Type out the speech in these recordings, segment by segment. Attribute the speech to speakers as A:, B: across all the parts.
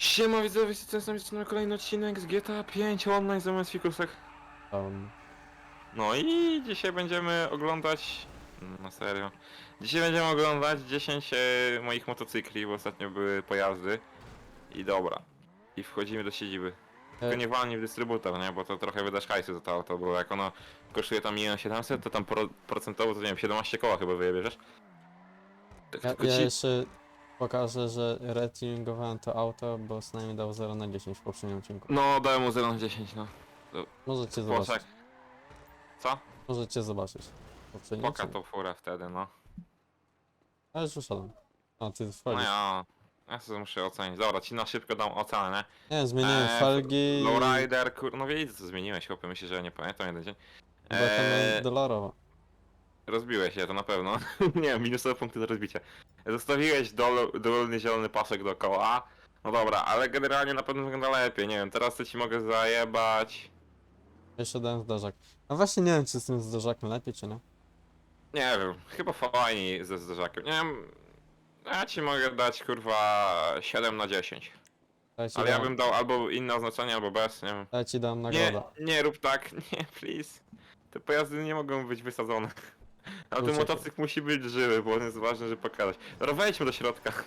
A: Siema widzowie, z tej strony zaczynamy kolejny odcinek z GTA 5 online zamiast fikusek.
B: Tam,
A: No i dzisiaj będziemy oglądać... Na serio. Dzisiaj będziemy oglądać 10 e, moich motocykli, bo ostatnio były pojazdy. I dobra. I wchodzimy do siedziby. Tylko
B: E.
A: nie walnij w dystrybutor, nie? Bo to trochę wydasz hajsu za to auto, bo jak ono kosztuje tam 1,700, to tam pro, procentowo to nie wiem, 17 koła chyba wyjebie, Tak,
B: ja,
A: tylko
B: ja
A: ci...
B: jeszcze pokażę, że retuningowałem to auto, bo przynajmniej dał 0 na 10 w poprzednim odcinku.
A: No, dałem mu 0 na 10, no.
B: Możecie zobaczyć.
A: Co?
B: Możecie zobaczyć. w poprzednim
A: Poka
B: odcinku.
A: tą furę wtedy, no.
B: Ale już uszedłem. A, ty
A: No
B: wchodzisz.
A: ja, ja sobie muszę ocenić. Dobra, ci na szybko dam ocenę, nie?
B: Zmieniłem
A: Eee,
B: felgi.
A: Lowrider, kur... no wiecie co zmieniłeś, chłopie, myślę, że ja nie pamiętam jeden dzień.
B: Była tam
A: Eee,
B: dolarowa.
A: Rozbiłeś się, to na pewno. nie, minusowe punkty do rozbicia. Zostawiłeś dol, dolny zielony pasek dookoła. No dobra, ale generalnie na pewno wygląda lepiej, nie wiem, teraz to ci mogę zajebać.
B: Jeszcze dałem zderzak. No właśnie nie wiem, czy z tym zderzakiem lepiej, czy nie.
A: Nie wiem, chyba fajniej ze zderzakiem. Nie wiem, ja ci mogę dać kurwa 7 na 10.
B: Ja ci
A: Ale ja
B: dam,
A: bym dał albo inne oznaczenie, albo bez, nie wiem.
B: ja ci dam
A: Nie,
B: nagrodę.
A: nie rób tak, nie, please. Te pojazdy nie mogą być wysadzone. A ten
B: Uciekaj.
A: motocykl musi być żywy, bo on jest ważny, żeby pokazać. Dobra, wejdźmy do środka.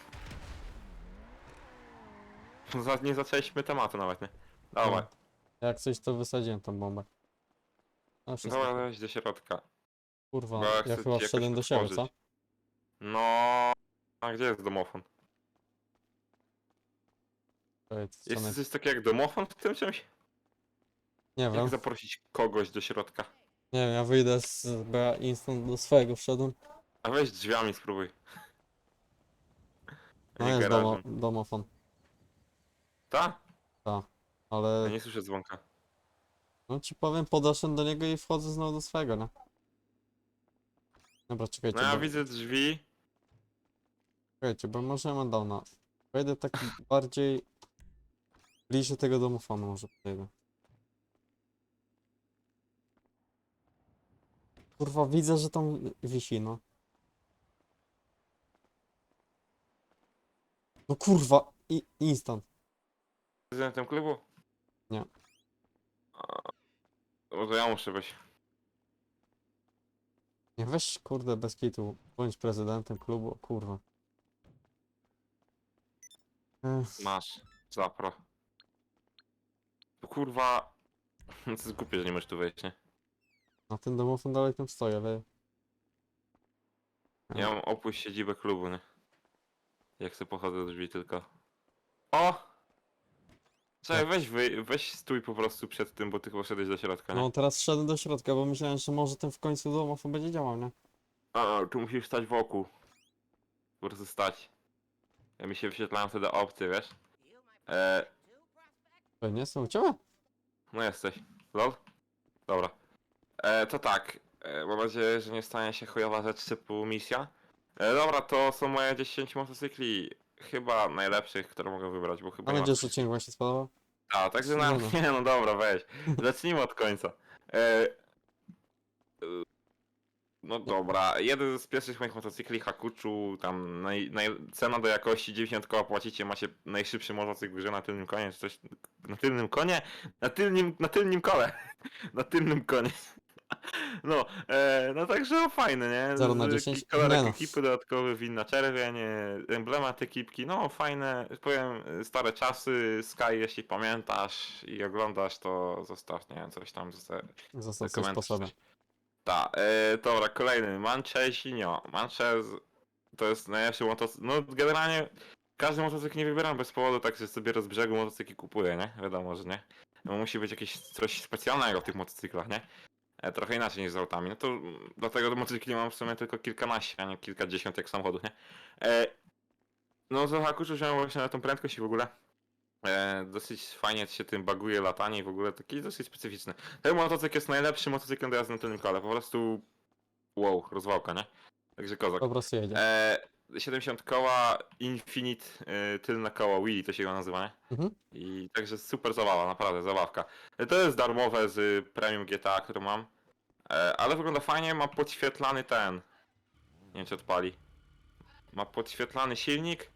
A: Za- Nie zaczęliśmy tematu nawet, nie? Dawaj,
B: Jak coś, to wysadziłem tą bombę. No wszystko.
A: dobra, wejdź do środka.
B: Kurwa,
A: bo ja
B: ja
A: chcę
B: chyba wszedłem do siebie, co?
A: otworzyć. No, a gdzie jest domofon?
B: Co
A: Jest
B: naj-
A: coś takiego jak domofon w tym czymś?
B: Nie wiem,
A: Jak zaprosić kogoś do środka?
B: Nie wiem, ja wyjdę z, ja instant do swojego wszedłem.
A: A weź drzwiami spróbuj.
B: No
A: Nie
B: jest domo,
A: garażem.
B: domofon,
A: Ta? Ja
B: ale
A: nie słyszę dzwonka.
B: no ci powiem, podeszłem do niego i wchodzę znowu do swojego, nie? Dobra, czekajcie,
A: No ja
B: bo,
A: widzę drzwi.
B: czekajcie, bo może ja mam downa. Wejdę tak bardziej bliżej tego domofonu może podejdę. Kurwa, widzę, że tam wisi, no. No kurwa, i, instant.
A: prezydentem klubu?
B: Nie.
A: A, No to ja muszę być.
B: Nie weź, kurde, bez kitu, bądź prezydentem klubu, kurwa. Ech,
A: Masz. Zapro. Kurwa... No to jest głupie, że nie możesz tu wejść, nie?
B: A ten domofon dalej tam stoi, ale...
A: Ja mam opuść siedzibę klubu, nie? Jak sobie pochodzę do drzwi tylko. O! Czekaj, weź, wy, weź stój po prostu przed tym, bo ty chyba szedłeś do środka, nie?
B: No teraz szedłem do środka, bo myślałem, że może ten w końcu domofon będzie działał, nie?
A: A, tu musisz stać wokół. Po prostu stać. Ja mi się wyświetlają wtedy opcje, wiesz? E,
B: To nie jestem u ciebie?
A: no jesteś. Lol? Dobra. E, to tak. E, mam nadzieję, że nie stanie się chujowa rzecz typu misja. E, dobra, to są moje 10 motocykli. Chyba najlepszych, które mogę wybrać, bo chyba
B: A
A: nie ma...
B: będzie, że ci właśnie spodobał?
A: A, także na...
B: No, no.
A: Nie, no dobra, weź. Zacznijmy od końca. E, e, no dobra, jeden z pierwszych moich motocykli Hakuchu, tam naj, naj, cena do jakości 90 koła płacicie, macie najszybszy motocykl w grze na tylnym konie, czy coś, na tylnym konie? Na tylnym, na tylnym kole, na tylnym konie. No, e, no także no, fajne, nie?
B: Zero na
A: Z-
B: 10?
A: Kolorek
B: Nie no.
A: ekipy, dodatkowy win na czerwień, e, emblemat ekipki, no fajne, powiem, stare czasy, Sky, jeśli pamiętasz i oglądasz, to zostaw, nie wiem, coś tam, zostaw,
B: Został coś sposobem.
A: Tak, e, dobra, kolejny, Manchesinho, Manchez, to jest najlepszy motocykl, no generalnie każdy motocykl nie wybieram bez powodu, tak że sobie z brzegu motocykli kupuję, nie? Wiadomo, że nie. No musi być jakieś coś specjalnego w tych motocyklach, nie? E, trochę inaczej niż z autami, no to dlatego do motocykli mam w sumie tylko kilkanaście, a nie kilkadziesiąt jak samochodów, nie? E, no za Hakuszu wziąłem właśnie na tą prędkość i w ogóle e, dosyć fajnie się tym baguje latanie i w ogóle taki dosyć specyficzny. Ten motocykl jest najlepszy motocyklem jazdy na tylnym kole, po prostu wow, rozwałka, nie? Także kozak.
B: Po prostu jedzie.
A: E, 70 koła, Infinite, e, tylne koło, Willy to się go nazywa, nie?
B: Mhm.
A: I także super zabawa, naprawdę, zabawka. E, To jest darmowe z Premium GTA, które mam. E, ale wygląda fajnie, ma podświetlany ten. Nie wiem czy odpali. Ma podświetlany silnik,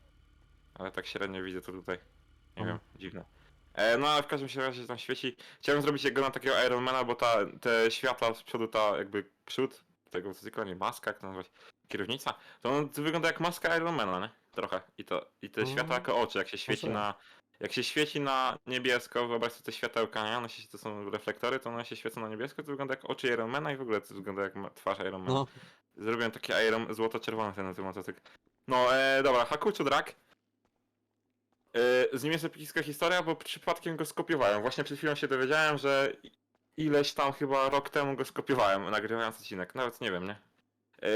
A: ale tak średnio widzę to tutaj. Nie
B: Mam
A: wiem. dziwne. E, no ale w każdym się razie tam świeci. Chciałem zrobić jego na takiego Ironmana, bo ta, te światła z przodu, ta jakby przód tego motocykla, nie maska, jak to nazwać, kierownica, to on wygląda jak maska Ironmana, nie? Trochę. I to i te
B: Mm.
A: światła jako oczy, jak się świeci na... Jak się świeci na niebiesko, wyobraź sobie te światełka, nie? One się, to są reflektory, to one się świecą na niebiesko, to wygląda jak oczy Ironmana i w ogóle to wygląda jak ma- twarz Ironmana.
B: No,
A: Zrobiłem taki Iron złoto-czerwony ten, ten motocykl. No, e, dobra, Hakuchu Drak. E, z nim jest epicka historia, bo przypadkiem go skopiowałem. Właśnie przed chwilą się dowiedziałem, że ileś tam chyba rok temu go skopiowałem, nagrywając odcinek. Nawet nie wiem, nie? E,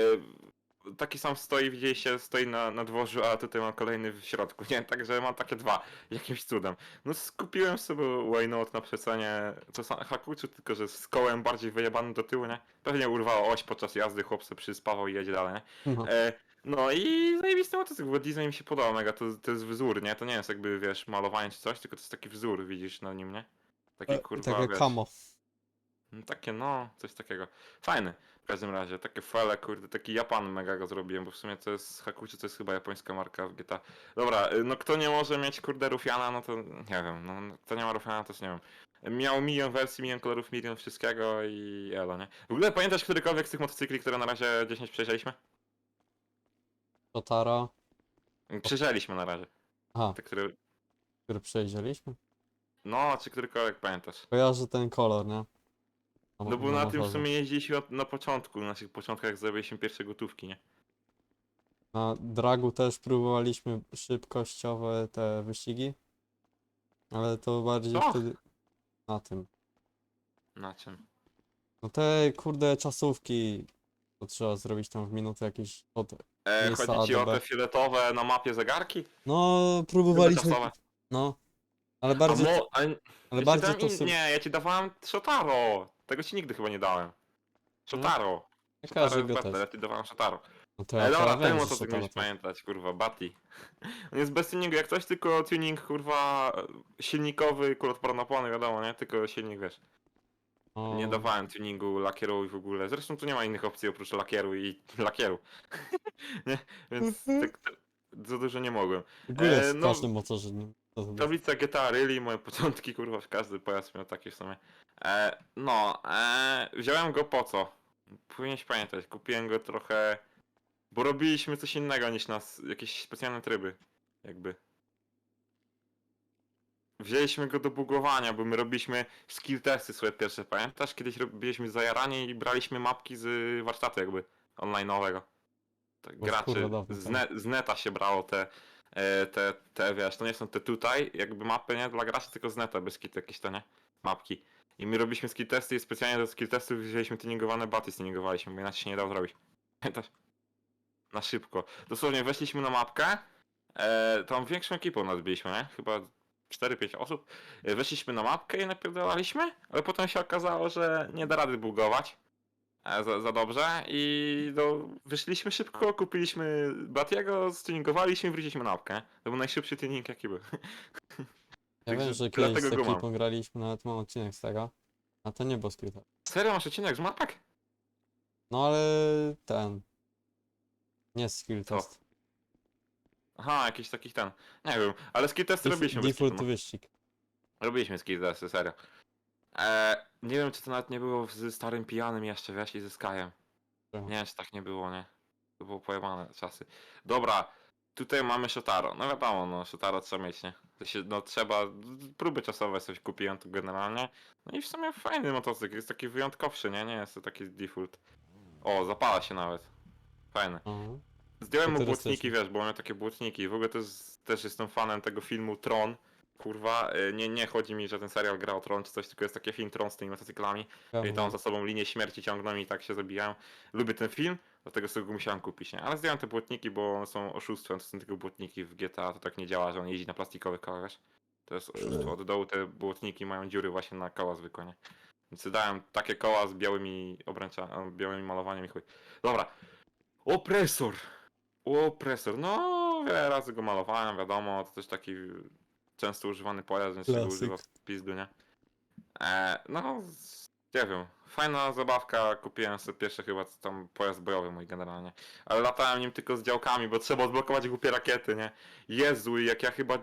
A: taki sam stoi, widzieliście, stoi na, na dworzu, a tutaj mam kolejny w środku, nie? Także mam takie dwa, jakimś cudem. No skupiłem sobie Waynote na przecenie, są Hakuchu, tylko że z kołem bardziej wyjebanym do tyłu, nie? Pewnie urwało oś podczas jazdy, chłop sobie przyspawał i jedzie dalej, nie?
B: no.
A: E, no i zajebisty motocykl, bo design mi się podoba mega, to, to jest wzór, nie? To nie jest jakby, wiesz, malowanie czy coś, tylko to jest taki wzór, widzisz na nim, nie? Taki kurwa,
B: Takie
A: wiesz,
B: kamo.
A: No Takie, no, coś takiego. Fajny. W każdym razie, takie fele, kurde, taki Japan mega go zrobiłem, bo w sumie to jest Hakuchi, to jest chyba japońska marka w GTA. Dobra, y, no kto nie może mieć, kurde, Rufiana, no to nie wiem, no kto nie ma Rufiana, to też nie wiem. Miał milion wersji, milion kolorów, milion wszystkiego i elo, nie? W ogóle pamiętasz którykolwiek z tych motocykli, które na razie 10 przejrzeliśmy?
B: Totara.
A: Przejrzeliśmy na razie.
B: Aha,
A: Te, które...
B: który przejrzeliśmy.
A: No, czy którykolwiek pamiętasz?
B: Kojarzę ten kolor, nie?
A: No bo na tym w
B: motorze.
A: sumie jeździliśmy od- na początku, na naszych początkach zrobiliśmy pierwsze gotówki, nie?
B: Na Dragu też próbowaliśmy szybkościowe te wyścigi. Ale to bardziej wtedy na tym.
A: Na czym?
B: No te kurde czasówki. To trzeba zrobić tam w minutę jakieś od...
A: E,
B: Miejsca
A: chodzi ci o
B: ADB.
A: te fioletowe na mapie zegarki?
B: No próbowaliśmy.
A: Czasowe.
B: No. Ale
A: A
B: bardziej,
A: mo, ale
B: ale
A: ja ci
B: bardziej to
A: in-. Nie, ja ci dawałem Shotaro. Tego ci nigdy chyba nie dałem. Shotaro.
B: Ja
A: Shotaro
B: każdy
A: jest
B: go też.
A: ja ci dawałem Shotaro.
B: No to
A: E,
B: ja
A: dobra,
B: to
A: ten motocykl musisz pamiętać, kurwa, Bati. On jest bez tuningu, jak coś tylko tuning, kurwa, silnikowy, kuloodporne opony, wiadomo, nie? Tylko silnik, wiesz.
B: O,
A: Nie dawałem tuningu, lakieru i w ogóle. Zresztą tu nie ma innych opcji oprócz lakieru i lakieru. nie? Więc tak, tak, za dużo nie mogłem.
B: W ogóle
A: e,
B: w
A: no-
B: każdym motorze.
A: Tablica GTA Rally, moje początki, kurwa, każdy pojazd miał takie w sumie. E, no, e, wziąłem go po co? Powinieneś pamiętać, kupiłem go trochę, bo robiliśmy coś innego niż nas, jakieś specjalne tryby, jakby. Wzięliśmy go do bugowania, bo my robiliśmy skill testy swoje pierwsze, pamiętasz? Kiedyś robiliśmy zajaranie i braliśmy mapki z warsztatu jakby, online'owego. Tak, graczy,
B: dawno
A: z, ne, z neta się brało te, te, te, wiesz, to nie są te tutaj, jakby mapy, nie, dla graczy, tylko z neta, bez kit jakieś to, nie, mapki. I my robiliśmy skill testy i specjalnie do skill testów wzięliśmy tuningowane baty, tuningowaliśmy, bo inaczej się nie dało zrobić. Pamiętasz? Na szybko. Dosłownie weszliśmy na mapkę, e, tam większą ekipą nas byliśmy, nie, chyba 4-5 osób. E, Weszliśmy na mapkę i napierdalaliśmy, ale potem się okazało, że nie da rady bugować e, za, za dobrze i no, wyszliśmy szybko, kupiliśmy Batiego, stuningowaliśmy, wróciliśmy na mapkę. To był najszybszy tuning jaki był.
B: Ja wiem, że kiedyś z
A: go mam.
B: ekipą graliśmy, nawet mam odcinek z tego. A to nie było skryte.
A: Serio masz odcinek z mapek?
B: No ale ten. Nie skill
A: Co?
B: test.
A: Aha, jakiś takich ten. Nie wiem, ale skill testy
B: Def-
A: robiliśmy. bez
B: Default
A: kitu, no.
B: wyścig.
A: Robiliśmy skill testy, serio. E, nie wiem, czy to nawet nie było z starym pijanym jeszcze, wiesz, i ze Skyem.
B: Czemu?
A: Nie wiem, czy tak nie było, nie? To było pojebane czasy. Dobra, tutaj mamy Shotaro. No wiadomo, no Shotaro trzeba mieć, nie? To się, no trzeba, próby czasowe coś kupiłem tu generalnie. No i w sumie fajny motocykl, jest taki wyjątkowszy, nie? Nie jest to taki default. O, zapala się nawet. Fajny.
B: Aha.
A: Zdjąłem mu
B: Futurystyczny.
A: błotniki, wiesz, bo miał takie błotniki. W ogóle jest, też jestem fanem tego filmu Tron. Kurwa, y, nie, nie chodzi mi, że ten serial gra o Tron czy coś, tylko jest taki film Tron z tymi motocyklami. I
B: Pewnie.
A: tam za sobą linię śmierci ciągną i tak się zabijają. Lubię ten film, dlatego sobie go musiałem kupić, nie? Ale zdjąłem te błotniki, bo one są oszustwem, to są tylko błotniki w GTA, to tak nie działa, że on jeździ na plastikowych kołach? To jest oszustwo. Od dołu te błotniki mają dziury właśnie na koła zwykłe, nie? Więc dałem takie koła z białymi obręczami, białymi malowaniem i chuj. Dobra. Opresor! Opresor, no wiele razy go malowałem, wiadomo, to też taki często używany pojazd, więc się go
B: Klasyk.
A: używa w pizdu, nie? E, no, z- nie wiem, fajna zabawka, kupiłem sobie pierwszy chyba tam pojazd bojowy mój generalnie, ale latałem nim tylko z działkami, bo trzeba odblokować głupie rakiety, nie? Jezu, jak ja chyba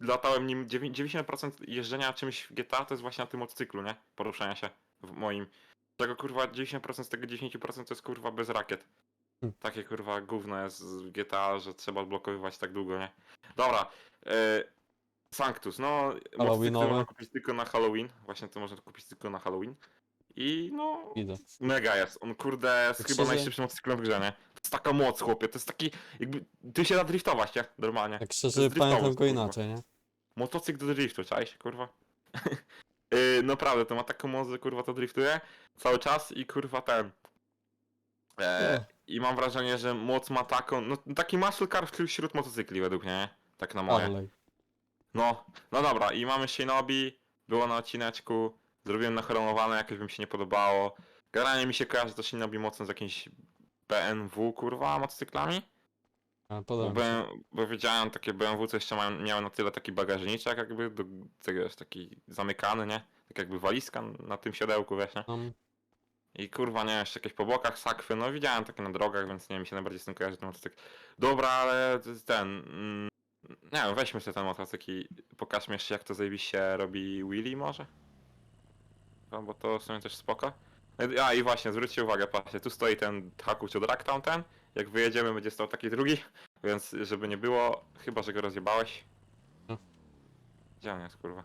A: latałem nim, dziewię- 90% jeżdżenia czymś w GTA to jest właśnie na tym motocyklu, nie? Poruszania się w moim. Tego kurwa 90% z tego 10% to jest kurwa bez rakiet.
B: Hmm.
A: Takie kurwa gówno jest w GTA, że trzeba odblokowywać tak długo, nie? Dobra. E, Sanctus, no można kupić tylko na Halloween. Właśnie to można kupić tylko na Halloween. I no,
B: Idę.
A: Mega jest. On kurde jest
B: Tak
A: chyba
B: szczerze-
A: najszybszym motocyklem w grze, nie? To jest taka moc, chłopie. To jest taki. Jakby. Ty się da driftować, nie? Normalnie.
B: Tak
A: To
B: szczerze
A: jest
B: pamiętam go inaczej, nie?
A: Motocykl do driftu, czaisz, kurwa? yy, naprawdę, to ma taką moc, że kurwa to driftuje cały czas i kurwa ten. E. I mam wrażenie, że moc ma taką. No taki muscle car wśród motocykli według mnie, nie? Tak na moje.
B: Harley.
A: No, no dobra, i mamy Shinobi, było na odcineczku, zrobiłem nachromowane, jakoś mi się nie podobało. Generalnie mi się kojarzy to Shinobi mocno z jakimś BMW, kurwa, motocyklami.
B: A,
A: Bo,
B: podoba mi się.
A: BM, bo wiedziałem, takie BMW, co jeszcze mają, miały na tyle taki bagażniczek jakby, do tego jest taki zamykany, nie? Tak jakby walizka na tym siodełku, wiesz, nie?
B: Tam,
A: I kurwa, nie, jeszcze jakieś po bokach sakwy, no widziałem takie na drogach, więc nie wiem, mi się najbardziej z tym kojarzy ten motocykl. Dobra, ale to jest ten, mm, nie wiem, weźmy sobie ten motocykl i pokażmy jeszcze jak to zajebiście robi Willy może? No, bo to w sumie też spoko. A i właśnie, zwróćcie uwagę, patrzcie, tu stoi ten Haku Drag tamten, jak wyjedziemy będzie stał taki drugi, więc żeby nie było, chyba że go rozjebałeś.
B: No.
A: Gdzie on jest, kurwa?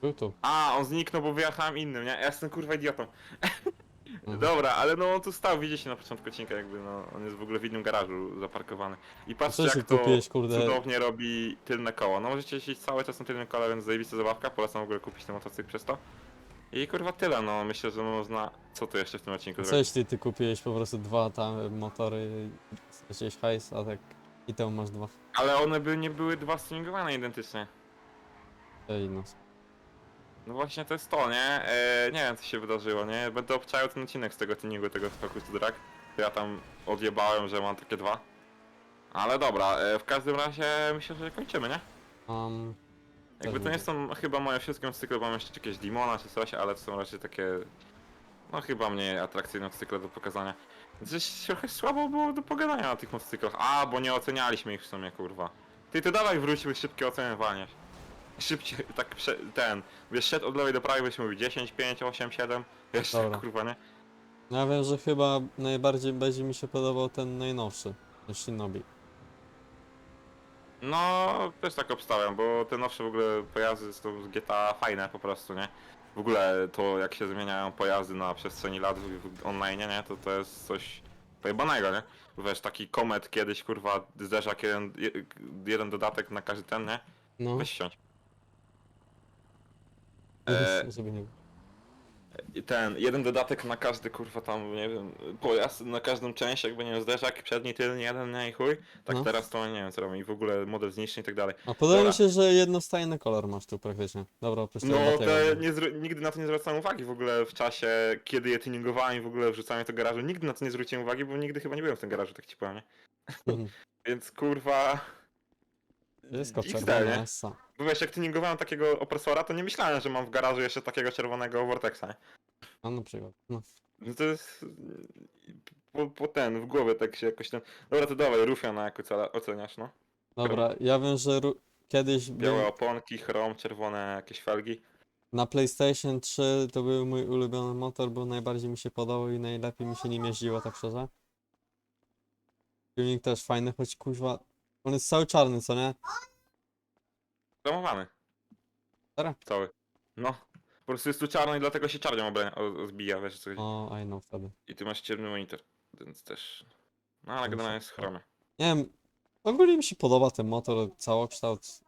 B: był tu.
A: A, on zniknął, bo wyjechałem innym, nie? Ja jestem kurwa idiotą.
B: Mhm.
A: Dobra, ale no on tu stał, widzicie na początku odcinka jakby, no on jest w ogóle w innym garażu zaparkowany. I patrzcie
B: Co się
A: jak to
B: kupiłeś, kurde?
A: cudownie robi tylne koło. No możecie jeździć cały czas na tylnym kole, więc zajebista zabawka, polecam w ogóle kupić ten motocykl przez to. I kurwa tyle, no myślę, że można... Co tu jeszcze w tym odcinku
B: Co
A: zrobić?
B: jeśli ty kupiłeś po prostu dwa tam motory, straciłeś hajs, a tak i tam masz dwa.
A: Ale one by nie były dwa streamingowane identycznie.
B: Ej, no.
A: No właśnie to jest to, nie? E, nie wiem co się wydarzyło, nie? Będę obczajał ten odcinek z tego tuningu, tego Focus to Drag. Ja tam odjebałem, że mam takie dwa. Ale dobra, e, w każdym razie myślę, że kończymy, nie?
B: Um,
A: Jakby to nie są chyba moje wszystkie cykle, mam jeszcze jakieś Dimona czy coś, ale to są raczej takie... No chyba mniej atrakcyjne cykle do pokazania. Coś trochę słabo było do pogadania na tych motocyklach. A, bo nie ocenialiśmy ich w sumie, kurwa. Ty, to dawaj wróćmy szybkie ocenianie. Szybciej, tak prze, ten, wiesz, szedł od lewej do prawej, byśmy mówili 10, 5, 8, 7, jeszcze
B: Dobra.
A: kurwa, nie?
B: ja wiem, że chyba najbardziej będzie mi się podobał ten najnowszy, ten Shinobi.
A: No, też tak obstawiam, bo te nowsze w ogóle pojazdy są z GTA fajne po prostu, nie? W ogóle to jak się zmieniają pojazdy na przestrzeni lat w w online, nie? To to jest coś pojebanego, nie? Wiesz, taki komet kiedyś, kurwa, zderzak jeden, je- jeden dodatek na każdy ten, nie?
B: No,
A: Weź siądź. E,
B: nie...
A: Ten, jeden dodatek na każdy, kurwa, tam, nie wiem, pojazd, na każdą część, jakby, nie wiem, zderzak, przedni, tylny, jeden, nie, i chuj. Tak
B: No.
A: teraz to nie wiem, co robią i w ogóle model zniszczy i tak dalej.
B: A podoba
A: Dobra.
B: mi się, że jednostajny kolor masz tu praktycznie. Dobra,
A: No, to nie zro- nigdy na to nie zwracałem uwagi w ogóle w czasie, kiedy je tuningowałem i w ogóle wrzucałem do garażu. Nigdy na to nie zwróciłem uwagi, bo nigdy chyba nie byłem w tym garażu, tak ci powiem, nie?
B: Mhm.
A: Więc kurwa...
B: Wszystko
A: XD,
B: czerwone, essa.
A: Bo wiesz, jak tuningowałem takiego opresora, to nie myślałem, że mam w garażu jeszcze takiego czerwonego Vortexa?
B: A na przykład. No.
A: No to jest... Po, po ten, w głowie tak się jakoś ten... Dobra, to dawaj, Rufiana jako cela oceniasz, no.
B: Dobra, ja wiem, że ru- kiedyś
A: Białe oponki, chrom, czerwone jakieś felgi.
B: na PlayStation 3 to był mój ulubiony motor, bo najbardziej mi się podobał i najlepiej mi się nim jeździło, tak szczerze. Tuning też fajny, choć kuźwa... On jest cały czarny, co nie?
A: Zamowany.
B: Dobra.
A: Cały. No. Po prostu jest tu czarno i dlatego się czarnią obrania, o- zbija, wiesz co chodzi.
B: O, I know wtedy.
A: I ty masz ciemny monitor, więc też. No ale generalnie jest chromie.
B: Nie wiem, ogólnie mi się podoba ten motor, całokształt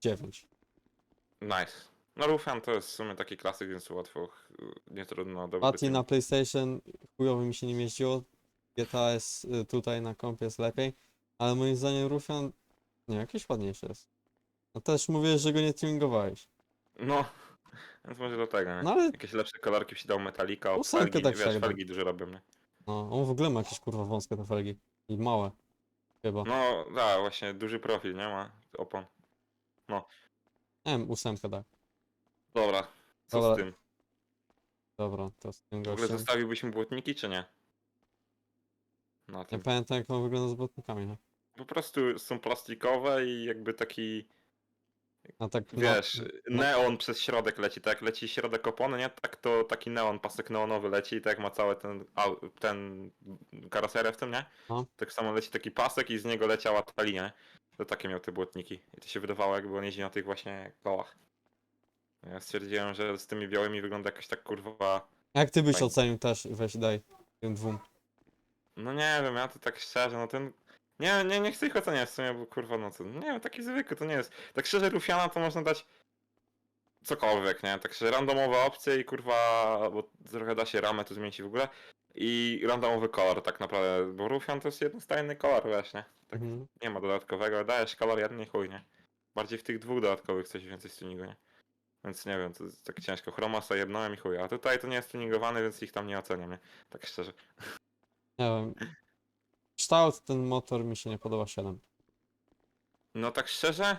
B: 9.
A: Nice. No Rufian to jest w sumie taki klasyk, więc łatwo, ch- nie trudno dobrze.
B: Pati na PlayStation chujowo mi się nim jeździło. GTA jest y, tutaj na kompie jest lepiej, ale moim zdaniem Rufian, nie, jakiś ładniejszy jest. No też mówię, że go nie tuningowałeś.
A: No, więc może do tego, nie?
B: No ale
A: Jakieś lepsze kolorki się dał metalika, o
B: Ósemkę
A: felgi,
B: tak
A: wiesz, felgi dużo robią, nie?
B: no, on w ogóle ma jakieś kurwa wąskie te felgi. I małe. Chyba.
A: No, da, właśnie, duży profil, nie ma opon.
B: Nie wiem, ósemkę tak.
A: Dobra, co
B: Dobra,
A: z tym?
B: Dobra, to z tym
A: W ogóle
B: gościem.
A: zostawiłbyś mu błotniki, czy nie? Na
B: Nie
A: tym.
B: pamiętam jak on wygląda z błotnikami, no.
A: po prostu są plastikowe i jakby taki,
B: A tak na-
A: wiesz,
B: no.
A: neon przez środek leci, tak jak leci środek opony, nie? Tak to taki neon, pasek neonowy leci i tak jak ma cały ten, ten karoserę w tym, nie?
B: No.
A: Tak samo leci taki pasek i z niego leciała ta linia? To takie miał te błotniki. I to się wydawało jakby on jeździł na tych właśnie kołach. Ja stwierdziłem, że z tymi białymi wygląda jakoś tak kurwa...
B: Jak ty byś
A: Fajnie.
B: ocenił też, weź daj tym dwóm.
A: No nie wiem, ja to tak szczerze, no ten... Nie, nie, nie chcę ich oceniać w sumie, bo kurwa no to... Nie wiem, taki zwykły to nie jest. Tak szczerze Rufiana to można dać... Cokolwiek, nie? Tak szczerze randomowe opcje i kurwa... Bo trochę da się ramę tu zmienić w ogóle. I randomowy kolor tak naprawdę, bo Rufian to jest jednostajny kolor, wiesz, nie? Tak
B: Mhm.
A: nie ma dodatkowego, dajesz kolor jeden i chuj, nie? Bardziej w tych dwóch dodatkowych coś więcej z tuningu, nie? Więc nie wiem, to jest tak ciężko. Chroma sobie jednąłem i chuj, a tutaj to nie jest tuningowany, więc ich tam nie oceniam, nie? Tak szczerze.
B: Nie wiem. Kształt ten motor mi się nie podoba 7.
A: No tak szczerze,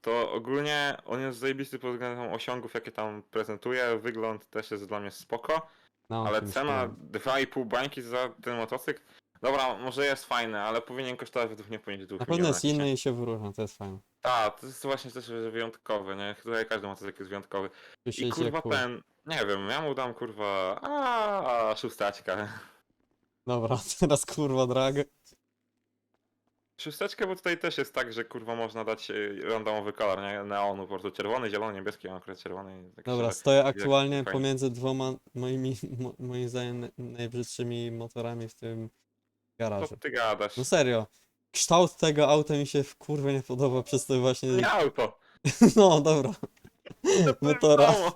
A: to ogólnie on jest zajebisty pod względem osiągów, jakie tam prezentuje. Wygląd też jest dla mnie spoko,
B: No,
A: ale cena
B: podoba.
A: 2,5 bańki za ten motocykl. Dobra, może jest fajny, ale powinien kosztować według mnie poniżej 2
B: Na pewno jest inny i się wyróżnia, to jest fajne.
A: Tak, to jest właśnie też wyjątkowy, nie? Tutaj każdy motocykl jest wyjątkowy.
B: Tu się
A: I
B: idzie
A: kurwa
B: jak chuj.
A: ten, nie wiem, ja mu dam kurwa, a szóstaczka.
B: Dobra, teraz kurwa drag.
A: Szósteczkę, bo tutaj też jest tak, że kurwa można dać e, randomowy kolor, nie? Neonu, po prostu czerwony, zielony, niebieski, a akurat czerwony. Tak
B: Dobra, stoję aktualnie
A: fajnie.
B: pomiędzy dwoma moimi, mo, moim zdaniem naj- najbrzydszymi motorami w tym garażu.
A: Co ty gadasz?
B: No serio. Kształt tego auta mi się w kurwę nie podoba przez to właśnie.
A: Nie auto.
B: No dobra.
A: To
B: Motora.
A: wiadomo.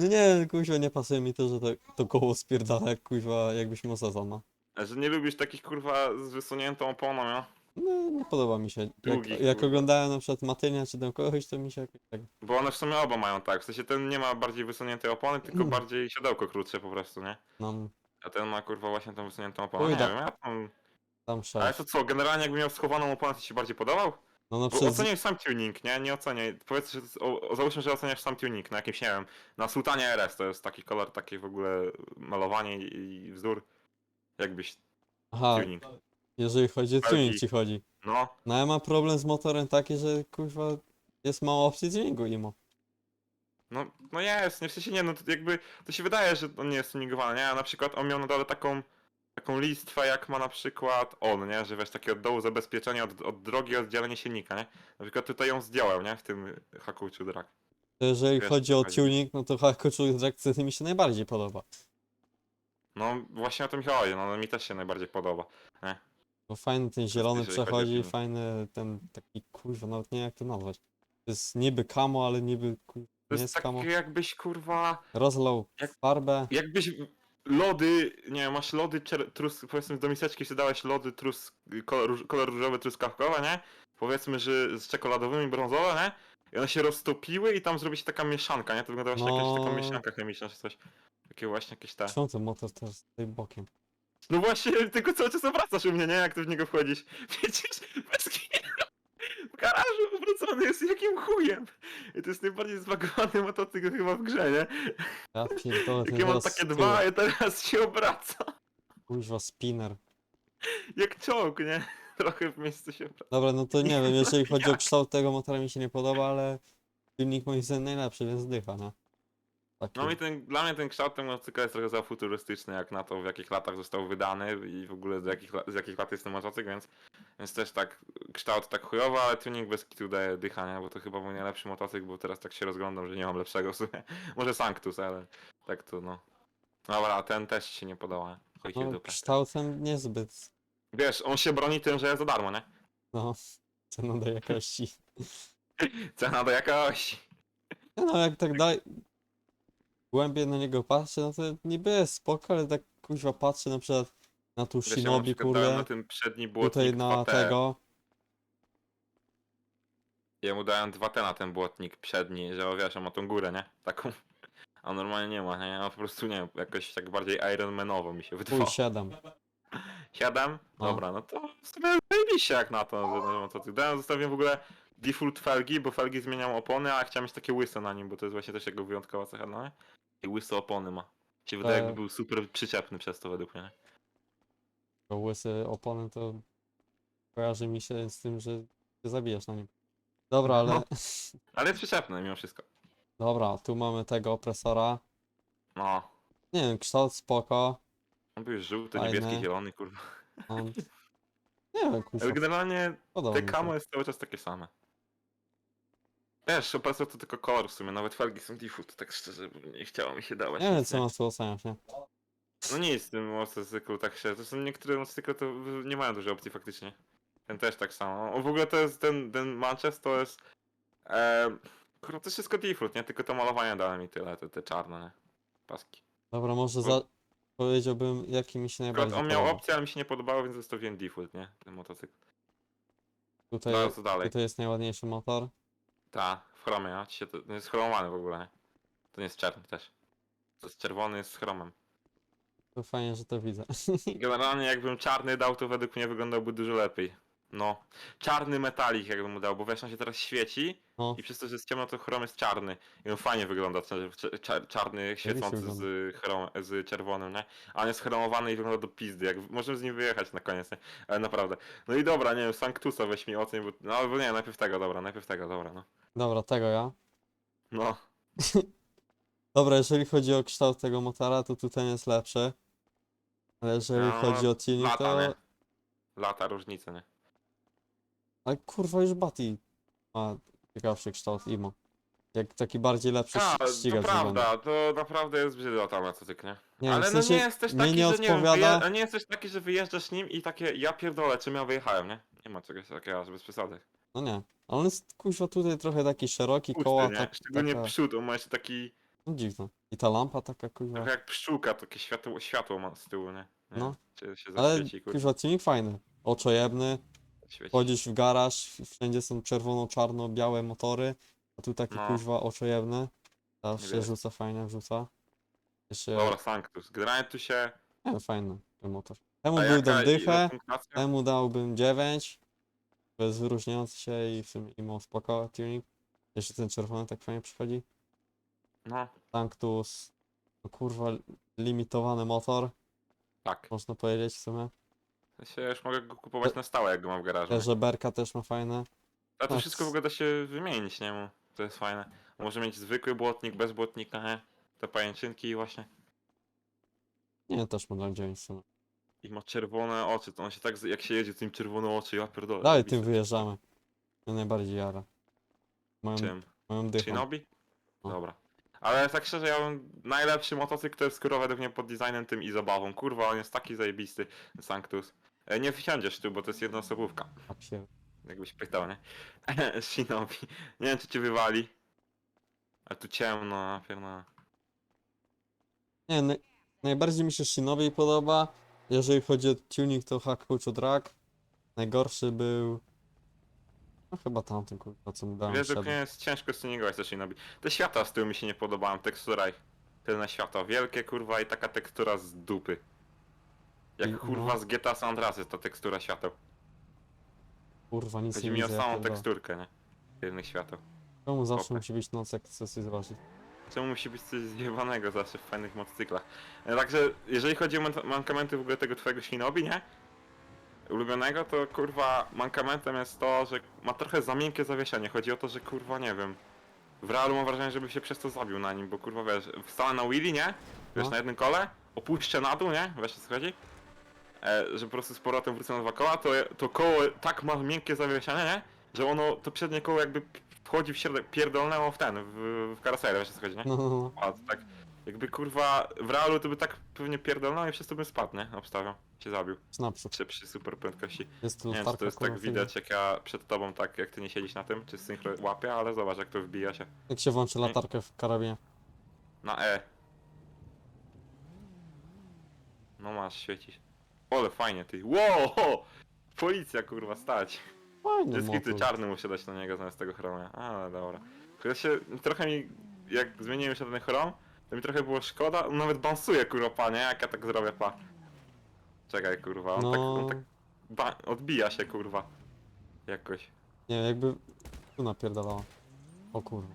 B: No nie, kuźwa, nie pasuje mi to, że to, to koło spierdala jak kuźwa, jakbyś miał sezona.
A: A Że nie lubisz takich kurwa z wysuniętą oponą, no?
B: No, nie podoba mi się. Jak,
A: Długich,
B: jak
A: kurwa.
B: oglądałem na przykład Matynia czy tam kogoś, to mi się jakoś tak...
A: Bo one w sumie oba mają tak. W sensie ten nie ma bardziej wysuniętej opony, tylko
B: Mm.
A: bardziej siodełko krótsze po prostu, nie?
B: Nam
A: A ten ma kurwa właśnie tą wysuniętą oponę. Nie
B: da-
A: wiem, ja tam...
B: tam
A: Ale
B: szef.
A: to co, generalnie jakby miał schowaną oponę, to ci się bardziej podobał?
B: No no
A: Bo
B: przez...
A: oceniaj sam tuning, nie? Nie oceniaj. Powiedz, że o, o, załóżmy, że oceniasz sam tuning na jakimś, nie wiem, na Sultanie RS to jest taki kolor, takie w ogóle malowanie i, i wzór. Jakbyś
B: Aha,
A: tuning.
B: jeżeli chodzi o tuning ci chodzi.
A: No,
B: No ja mam problem z motorem taki, że kuźwa jest mało opcji tuningu imo.
A: no, no jest, nie w sensie nie, no to jakby, to się wydaje, że on nie jest tuningowany, nie? A na przykład on miał na dole taką, taką listwę, jak ma na przykład on, nie? Że wiesz, takie od dołu zabezpieczenie od, od drogi, oddzielenie silnika, nie? Na przykład tutaj ją zdjąłem, nie? W tym hakuciu drag.
B: To jeżeli
A: Wiesz,
B: chodzi
A: o chodzi.
B: tuning, no to Hakuchu Drag mi się najbardziej podoba.
A: No właśnie o tym chodzi, no mi też się najbardziej podoba.
B: Bo fajny ten zielony
A: jeżeli chodzi o
B: przechodzi,
A: tuning.
B: fajny ten taki kuźwa, nawet nie wiem jak to nazwać. To jest niby kamo, ale niby kuźwa,
A: To
B: nie
A: jest
B: jest kamo.
A: jakbyś kurwa,
B: Rozlał
A: jak-
B: farbę.
A: jakbyś lody, nie wiem, masz lody czer- trus, powiedzmy do miseczki sobie dałeś lody trus, kolor, róż- kolor różowy truskawkowe, nie? Powiedzmy, że z czekoladowymi brązowe, nie? I one się roztopiły i tam zrobi się taka mieszanka, nie? To wygląda właśnie jakaś taka
B: No.
A: mieszanka chemiczna czy coś. Takie właśnie jakieś te.
B: Ten motor teraz stoi bokiem?
A: No właśnie, tylko cały czas obracasz u mnie, nie? Jak ty w niego wchodzisz. Widzisz, bez kitu. W garażu obrócony jest jakim chujem. I to jest najbardziej zbagowany motocykl chyba w grze, nie?
B: Ja pierdolę, ten
A: Jakie mam
B: teraz
A: takie
B: z tyłu.
A: dwa, i teraz się obraca.
B: Kuźwa, spinner.
A: Jak czołg, nie? Trochę w miejscu się obraca.
B: Dobra, no to nie wiem, jeżeli chodzi o kształt tego motora mi się nie podoba, ale filmik moim zdaniem najlepszy, więc dycha, nie? Taki.
A: No i ten, dla mnie ten kształt tego motocykla jest trochę za futurystyczny, jak na to w jakich latach został wydany i w ogóle z jakich, z jakich lat jest ten motocykl, więc, więc też tak kształt tak chujowy, ale tuning bez kitu daje dychania, bo to chyba mój najlepszy motocykl, bo teraz tak się rozglądam, że nie mam lepszego w sumie. Może Sanctus, ale tak to no. Dobra, ten też się nie podoba. Ci w
B: no, kształtem niezbyt.
A: Wiesz, on się broni tym, że jest za darmo, nie?
B: No, cena do jakości.
A: Cena do jakości.
B: Nie No, jak tak dalej głębiej na niego patrzę, no to niby jest spoko, ale tak kuźwa patrzę na przykład na tu Shinobi,
A: przykład dałem
B: kurde,
A: na tym przedni błotnik
B: tutaj na
A: 2T.
B: tego.
A: Ja mu dałem 2T na ten błotnik przedni, że o, wiesz, on ma tą górę, nie? Taką. A normalnie nie ma, nie? A po prostu nie wiem, jakoś tak bardziej Ironmanowo mi się
B: Pój
A: wydawało.
B: 7.
A: 7?
B: No.
A: Dobra, no to sobie zajebiście jak na to, że no, to ty dałem, zostawiłem w ogóle default felgi, bo felgi zmieniam opony, a chciałem mieć takie łyse na nim, bo to jest właśnie też jego wyjątkowa cecha, no nie? I łyse opony ma. Się wydaje,
B: E.
A: jakby był super przyczepny przez to według mnie. nie?
B: Bo łysy opony to kojarzy mi się z tym, że się zabijasz na nim. Dobra, ale...
A: No. Ale jest przyczepny mimo wszystko.
B: Dobra, tu mamy tego opresora.
A: No.
B: Nie wiem, kształt spoko.
A: On był żółty,
B: Fajne.
A: niebieski, zielony, kurwa.
B: On... Nie wiem, kurwa,
A: Ale generalnie
B: podoba
A: te
B: mi się.
A: kamo jest cały czas takie same. Wiesz, opresor to tylko kolor w sumie, nawet felgi są default, tak szczerze, nie chciało mi się dawać.
B: Nie wiem, co mam tu oceniać, nie?
A: No nic, w tym motocyklu tak się, to są niektóre motocykle to nie mają dużej opcji faktycznie. Ten też tak samo. O, w ogóle to jest, ten, ten Manchester to jest, e, kurwa, to jest wszystko default, nie? Tylko to malowanie dało mi tyle, te, te czarne, nie? Paski.
B: Dobra, może za... powiedziałbym, jaki mi się
A: Akurat
B: najbardziej
A: on miał
B: podoba.
A: opcję, ale mi się nie podobało, więc zostawiłem default, nie? Ten motocykl.
B: Tutaj,
A: Dobra, co dalej?
B: tutaj jest najładniejszy motor.
A: Ta, w chromie, a ci się to, to jest chromowany w ogóle, nie? To nie jest czarny też. To jest czerwony jest z chromem.
B: To fajnie, że to widzę.
A: Generalnie jakbym czarny dał, to według mnie wyglądałby dużo lepiej. No. Czarny metalik jakbym mu dał, bo wiesz, on się teraz świeci
B: No,
A: i przez to, że jest ciemno, to chrom jest czarny. I on fajnie wygląda, czer- czarny, świecący
B: wygląda.
A: z, chrom, z czerwonym, nie? A on jest chromowany i wygląda do pizdy, jak możemy z nim wyjechać na koniec, nie? Ale naprawdę. No i dobra, nie wiem, Sanctusa weź mi oceń, bo... No albo nie, najpierw tego, dobra, najpierw tego, dobra, no.
B: dobra, tego ja.
A: No.
B: Dobra, jeżeli chodzi o kształt tego motora, to tutaj jest lepszy. Ale jeżeli
A: No,
B: chodzi o tuning,
A: Lata,
B: to...
A: nie? Lata różnice, nie?
B: Ale kurwa, już Bati ma ciekawszy kształt imo. Jak taki bardziej lepszy
A: A, to
B: ścigacz wygląda.
A: prawda, to naprawdę jest brzydota motocykl, nie?
B: Nie wiem,
A: Ale
B: w
A: no
B: sensie
A: nie jesteś
B: mnie
A: taki,
B: nie
A: że nie, wiem,
B: odpowiada.
A: wyje... nie jesteś taki, że wyjeżdżasz nim i takie, ja pierdolę, czym ja wyjechałem, nie? Nie ma czegoś takiego, aż bez przesady.
B: No nie. Ale on jest kuźwa tutaj trochę taki szeroki,
A: Pusty,
B: koła
A: nie?
B: tak,
A: Szczególnie
B: taka...
A: przód, on ma jeszcze taki,
B: No dziwne. I ta lampa taka kuźwa.
A: trochę jak pszczółka, takie światło, światło ma z tyłu, nie? nie?
B: No.
A: Czy się
B: Ale
A: zaświeci, kurwa,
B: tuning fajny. Oczojebny.
A: Świeci.
B: Wchodzisz w garaż, wszędzie są czerwono-czarno-białe motory. A tu taki
A: No.
B: kuźwa oczojebny. Zawsze
A: Niebieski.
B: rzuca fajnie, wrzuca. Jeszcze...
A: Dobra, Sanctus. Generalnie tu się...
B: Nie, no, fajny ten motor. Temu
A: A
B: był
A: jaka
B: dam
A: i-
B: dychę,
A: punktacja?
B: temu dałbym 9. To jest wyróżniający się i w sumie imo spoko tuning. Jeszcze ten czerwony tak fajnie przychodzi.
A: No,
B: Sanctus, no kurwa, limitowany motor,
A: tak.
B: można powiedzieć w sumie.
A: Ja się już mogę go kupować na stałe, jak go mam w garażu.
B: Te żeberka też ma fajne.
A: A to wszystko w ogóle da się wymienić, nie? Mu. To jest fajne. Może mieć zwykły błotnik, bez błotnika, nie? Te pajęczynki właśnie.
B: Nie, też mu dam 9 w sumie.
A: I ma czerwone oczy, to on się tak, z- jak się jedzie, to im czerwone oczy, ja pierdolę.
B: Dalej
A: zajebiste.
B: tym wyjeżdżamy. Mnie najbardziej jara. Moją,
A: Czym?
B: moją dychą.
A: Shinobi?
B: No.
A: Dobra. Ale tak szczerze, ja bym najlepszy motocykl to jest kurwa według mnie pod designem tym i zabawą. Kurwa, on jest taki zajebisty, Sanctus. E, Nie wsiądziesz tu, bo to jest jednoosobówka.
B: A psie.
A: Jakbyś pytał, nie? Shinobi. Nie wiem, czy cię wywali. A tu ciemno, a pierdolę.
B: Nie, naj, najbardziej mi się Shinobi podoba. Jeżeli chodzi o tuning, to Hakucho Drag. Najgorszy był... No chyba tamten, kurwa, co mu dałem
A: Wiesz, że nie jest ciężko stuningować te Shinobi. Te świata z tyłu mi się nie podobają, tekstura ich. Tylne światła wielkie, kurwa, i taka tekstura z dupy. Jak kurwa
B: no.
A: z GTA San Andreas jest ta tekstura świateł.
B: Kurwa, nic
A: Chodzi
B: nie
A: mi o
B: widzę.
A: samą
B: pierdolę.
A: teksturkę, nie? Tylnych świateł.
B: Czemu zawsze
A: Kopę.
B: musi być noc, jak chcę coś zobaczyć?
A: Czemu musi być coś zjebanego zawsze w fajnych motocyklach? E, Także, jeżeli chodzi o man- mankamenty w ogóle tego twojego Shinobi, nie? Ulubionego, to kurwa mankamentem jest to, że ma trochę za miękkie zawieszenie. Chodzi o to, że kurwa nie wiem. W realu mam wrażenie, żeby się przez to zabił na nim, bo kurwa wiesz, wstanę na wheelie, nie? Wiesz,
B: No.
A: na jednym kole, opuszczę na dół, nie? Wiesz o co chodzi? E, że po prostu z powrotem wrócę na dwa koła, to, to koło tak ma miękkie zawieszenie, nie? Że ono, to przednie koło jakby wchodzi w środek, pierdolnęło w ten, w, w karoserę, wiesz o co chodzi, nie?
B: No, no, no.
A: A, to tak, jakby kurwa, w realu to by tak pewnie pierdolnął i przez to bym spadł, nie? Obstawiam, się zabił.
B: Naprzód.
A: Przy, przy super prędkości.
B: Jest
A: Nie wiem, czy to jest tak widać, jak ja przed tobą, tak jak ty nie siedzisz na tym, czy synchro łapie, ale zobacz, jak to wbija się.
B: Jak się włączy latarkę w karabinie.
A: Na E. No masz, świecisz. Ole, fajnie, ty. Wow! Policja, kurwa, stać. Dyski
B: motor.
A: czarny muszę dać na niego zamiast tego chromia. Ale dobra. Ja się, trochę mi, jak zmieniłem się na ten chrom, to mi trochę było szkoda. On nawet bansuje, kurwa, panie, jak ja tak zrobię, pa. Czekaj, kurwa, on tak,
B: No,
A: on tak ba- odbija się, kurwa. Jakoś.
B: nie jakby tu napierdalało. O kurwa.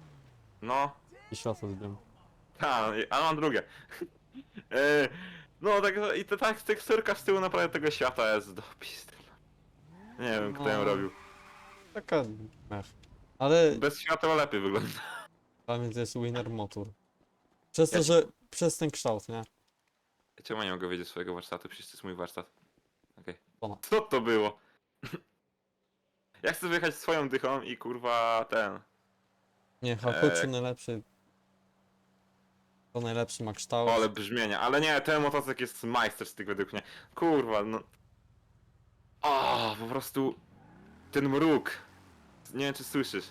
A: No,
B: I światło zbiłem.
A: a, a mam drugie. e, no, tak, i to tak teksturka z tyłu naprawdę tego świata jest do pisty. Nie wiem, kto
B: No.
A: ją robił.
B: Taka mech. Ale
A: Bez światła lepiej wygląda.
B: to jest winner motor. Przez to,
A: Ja ci-
B: że przez ten kształt, nie?
A: Czemu nie mogę wiedzieć swojego warsztatu? Przecież to jest mój warsztat. Okej.
B: Ona.
A: Co to było? Ja chcę wyjechać swoją dychą i kurwa ten.
B: Nie, Hakuchu
A: Eee.
B: najlepszy. To najlepszy ma kształt.
A: Ale brzmienia. Ale nie, ten motocykl jest majstersztyk według mnie. Kurwa, no. O, po prostu. Ten mruk. Nie wiem, czy słyszysz.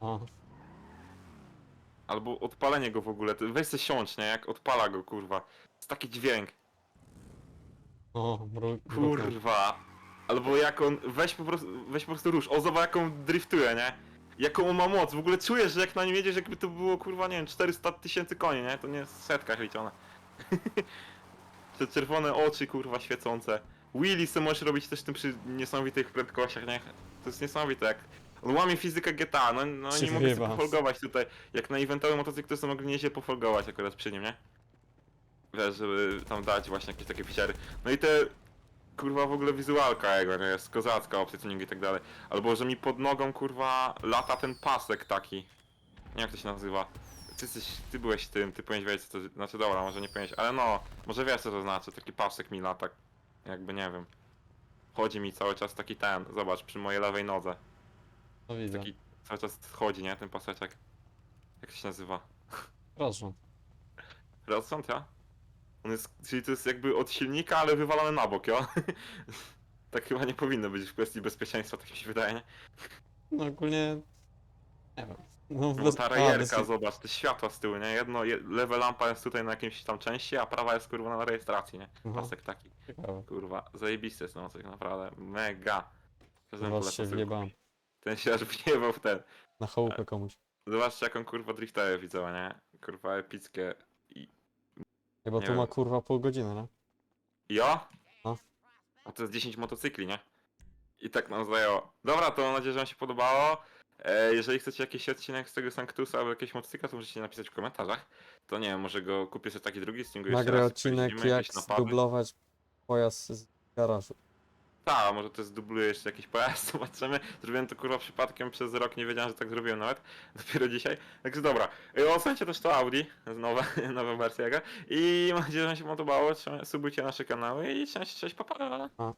B: O,
A: Albo odpalenie go w ogóle. to- Weź se siądź, nie? Jak odpala go, kurwa. Jest taki dźwięk.
B: o, mruk.
A: Kurwa. Albo jak on. Weź po prostu. Weź po prostu rusz. O, zobacz jak on driftuje, nie? Jaką on ma moc. W ogóle czujesz, że jak na nim jedziesz, jakby to było kurwa, nie wiem, 400 tysięcy koni, nie? To nie jest w setkach liczone. Te czerwone oczy, kurwa, świecące. Wheelie se możesz robić też tym przy niesamowitych prędkościach, nie? To jest niesamowite, jak... On łamie fizykę GTA, no, no nie mogę
B: Przyrywa.
A: pofolgować tutaj. Jak na eventowym motocyklu to sobie mogli nieźle pofolgować akurat przy nim, nie? Wiesz, żeby tam dać właśnie jakieś takie piciary. No i te kurwa w ogóle wizualka jego, nie jest kozacka, opcja tuning i tak dalej. Albo że mi pod nogą kurwa lata ten pasek taki. Nie wiem jak to się nazywa. Ty, jesteś, ty byłeś tym, ty powinieneś wiedzieć co to znaczy dobra, może nie powinieneś, ale no, może wiesz co to znaczy, taki pasek mi lata. Jakby nie wiem. Chodzi mi cały czas taki ten, zobacz, przy mojej lewej nodze.
B: No widzę.
A: Taki cały czas chodzi, nie? Ten paseczek. Jak to się nazywa?
B: Proszę.
A: Rozsąd, ja? On jest, czyli to jest jakby od silnika, ale wywalone na bok, ja? tak chyba nie powinno być w kwestii bezpieczeństwa, tak mi się wydaje?
B: No ogólnie. Nie wiem. No,
A: No
B: bez-
A: ta rejerka,
B: bez-
A: zobacz, te światła z tyłu, nie? Jedno, je, lewe lampa jest tutaj na jakimś tam części, a prawa jest kurwa na rejestracji, nie?
B: Aha.
A: Pasek taki,
B: Ciekawe.
A: kurwa, zajebisty jest no, tak naprawdę, mega. Każdemu polecam
B: się
A: sobie
B: wjebałem.
A: kupić. Ten się aż wjebał w ten.
B: Na chałupę komuś.
A: Zobaczcie jak on kurwa driftuje, widzę, nie? Kurwa epickie.
B: Chyba
A: nie
B: tu ma
A: wiem.
B: kurwa pół godziny, nie?
A: Ja?
B: No.
A: A to jest 10 motocykli, nie? I tak nam zajęło. Dobra, to mam nadzieję, że wam się podobało. E, jeżeli chcecie jakiś odcinek z tego Sanctusa albo jakiegoś motocykla, to możecie napisać w komentarzach. To nie wiem, może go kupię sobie taki drugi, stinguję jeszcze
B: Nagraj
A: raz,
B: odcinek
A: pojeździmy,
B: jak
A: jakieś napady.
B: zdublować pojazd z garażu.
A: Tak, może to zdubluje jeszcze jakiś pojazd, zobaczymy. Zrobiłem to kurwa przypadkiem przez rok, nie wiedziałem, że tak zrobiłem nawet. Dopiero dzisiaj. Także dobra. E, Ocencie też to Audi, nowa, nowa wersja. I mam nadzieję, że się podobało. Subujcie nasze kanały i cześć, cześć, papa.
B: A.